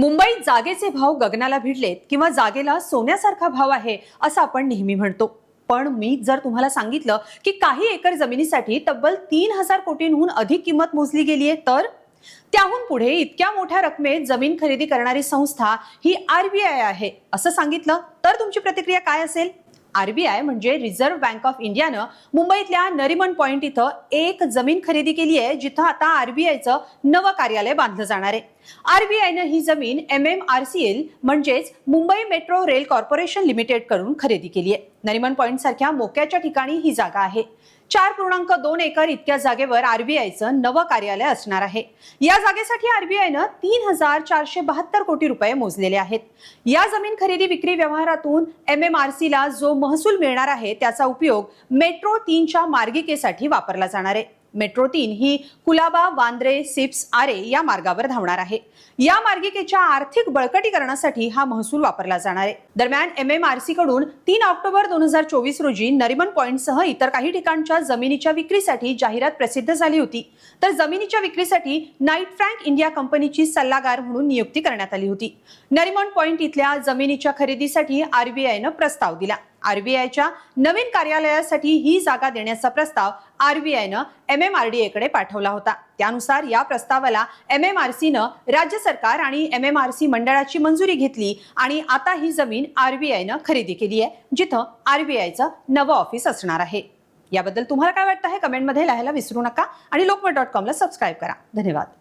मुंबईत जागेचे भाव गगनाला भिडलेत किंवा जागेला सोन्यासारखा भाव आहे असं आपण नेहमी म्हणतो. पण मी जर तुम्हाला सांगितलं की काही एकर जमिनीसाठी तब्बल तीन हजार कोटींहून अधिक किंमत मोजली गेली आहे तर? त्याहून पुढे इतक्या मोठ्या रकमेत जमीन खरेदी करणारी संस्था ही आरबीआय आहे असं सांगितलं तर तुमची प्रतिक्रिया काय असेल? आरबीआय म्हणजे रिझर्व्ह बँक ऑफ इंडियानं मुंबईतल्या नरिमन पॉइंट इथं एक जमीन खरेदी केली आहे जिथं आता आरबीआयचं नवं कार्यालय बांधलं जाणार आहे. आरबीआयनं ही जमीन M M R C L म्हणजेच मुंबई मेट्रो रेल कॉर्पोरेशन लिमिटेडकडून खरेदी केली आहे नरिमन पॉइंट सारख्या मोक्याच्या ठिकाणी ही जागा आहे. चार पूर्णांक दोन एकर इतक्या जागेवर आरबीआयचं नवं कार्यालय असणार आहे. या जागेसाठी आरबीआयनं तीन हजार चारशे बहात्तर कोटी रुपये मोजलेले आहेत. या जमीन खरेदी विक्री व्यवहारातून एम एम आर सी ला जो महसूल मिळणार आहे त्याचा उपयोग मेट्रो तीनच्या मार्गिकेसाठी वापरला जाणार आहे. मेट्रो तीन ही कुलाबा वांद्रे सिप्स आरे या मार्गावर धावणार आहे. या मार्गिकेच्या आर्थिक बळकटीकरणासाठी हा महसूल वापरला जाणार आहे. दरम्यान एम एम आर सी कडून तीन ऑक्टोबर दोन हजार चोवीस रोजी नरिमन पॉइंटसह इतर काही ठिकाणच्या जमिनीच्या विक्रीसाठी जाहिरात प्रसिद्ध झाली होती. तर जमिनीच्या विक्रीसाठी नाईट फ्रँक इंडिया कंपनीची सल्लागार म्हणून नियुक्ती करण्यात आली होती. नरिमन पॉइंट इथल्या जमिनीच्या खरेदीसाठी आरबीआयनं प्रस्ताव दिला. आरबीआयच्या नवीन कार्यालयासाठी ही जागा देण्याचा प्रस्ताव आरबीआयनं एम एम आर डी एकडे पाठवला होता. त्यानुसार या प्रस्तावाला एम एम आर सीनं राज्य सरकार आणि एम एम आर सी मंडळाची मंजुरी घेतली आणि आता ही जमीन आरबीआयनं खरेदी केली आहे जिथं आरबीआयचं नवं ऑफिस असणार आहे. याबद्दल तुम्हाला काय वाटतं हे कमेंटमध्ये लिहायला विसरू नका आणि लोकमत डॉट कॉमला सबस्क्राईब करा. धन्यवाद.